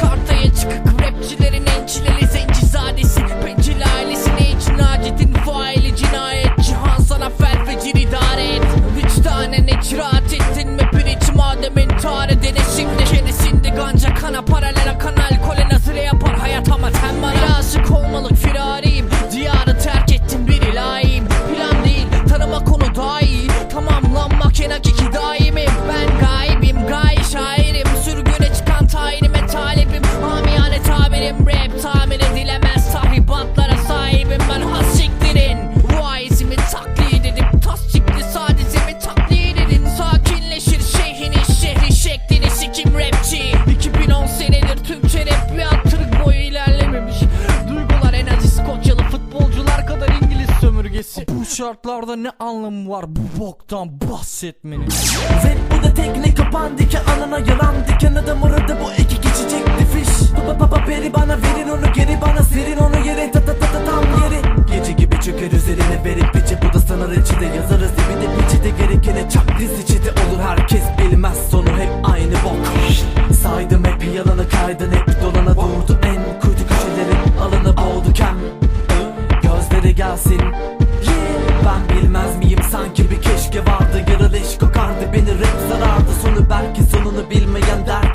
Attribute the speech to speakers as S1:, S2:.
S1: Kartaya çıkık rapçilerin ençileri Zencizadesi bencil ailesi Ne için faili cinayet. Cihan sana fel fecir idare et. Ettin mi madem intihar edene şimdi Keresinde ganca kana paralel
S2: şartlarda ne anlamı var bu boktan bahsetmenin?
S3: Zep burada tekne kapan dike anana yalan diken adam aradı bu iki geçecek difiş Baba baba beri bana verin onu geri bana serin onu yere. Ta ta ta ta tam yeri Gece gibi çöker üzerine verip biçe bu da sana reçete yazar. ben bilmez miyim? Sanki bir keşke vardı. Yara leş kokardı beni rap sarardı Sonu belki sonunu bilmeyen der.